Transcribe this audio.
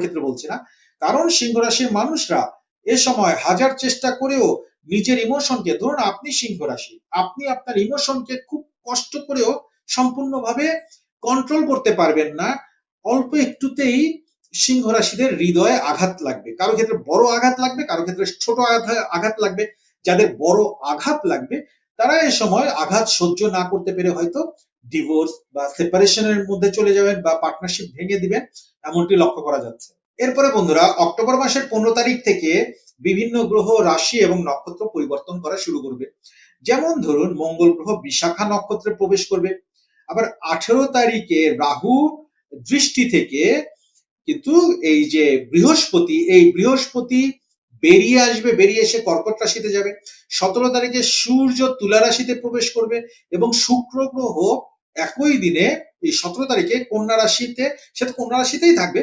ক্ষেত্রে বলছি না। কারণ সিংহ রাশির মানুষরা এ সময় হাজার চেষ্টা করেও নিজের ইমোশনকে, ধরুন আপনি সিংহ রাশি আপনি আপনার ইমোশনকে খুব কষ্ট করেও সম্পূর্ণভাবে কন্ট্রোল করতে পারবেন না। অল্প একটুতেই সিংহ রাশিদের হৃদয়ে আঘাত লাগবে। কারও ক্ষেত্রে বড় আঘাত লাগবে, কারও ক্ষেত্রে ছোট আঘাত- আঘাত লাগবে। যাদের বড় আঘাত লাগবে, তারা এ সময় আঘাত সহ্য না করতে পেরে হয়তো ডিভোর্স বা সেপারেশনের মধ্যে চলে যাবেন বা পার্টনারশিপ ভেঙে দিবেন, এমনটি লক্ষ্য করা যাচ্ছে। এরপরে বন্ধুরা, অক্টোবর মাসের পনেরো তারিখ থেকে বিভিন্ন গ্রহ, রাশি এবং নক্ষত্র পরিবর্তন করা শুরু করবে। যেমন ধরুন, মঙ্গল গ্রহ বিশাখা নক্ষত্রে প্রবেশ করবে। আবার আঠেরো তারিখে রাহু দৃষ্টি থেকে কিন্তু এই যে বৃহস্পতি, এই বৃহস্পতি বেরিয়ে আসবে, বেরিয়ে এসে কর্কট রাশিতে যাবে। সতেরো তারিখে সূর্য তুলা রাশিতে প্রবেশ করবে এবং শুক্র গ্রহ একই দিনে এই সতেরো তারিখে কন্যা রাশিতে সে তো কন্যা রাশিতেই থাকবে।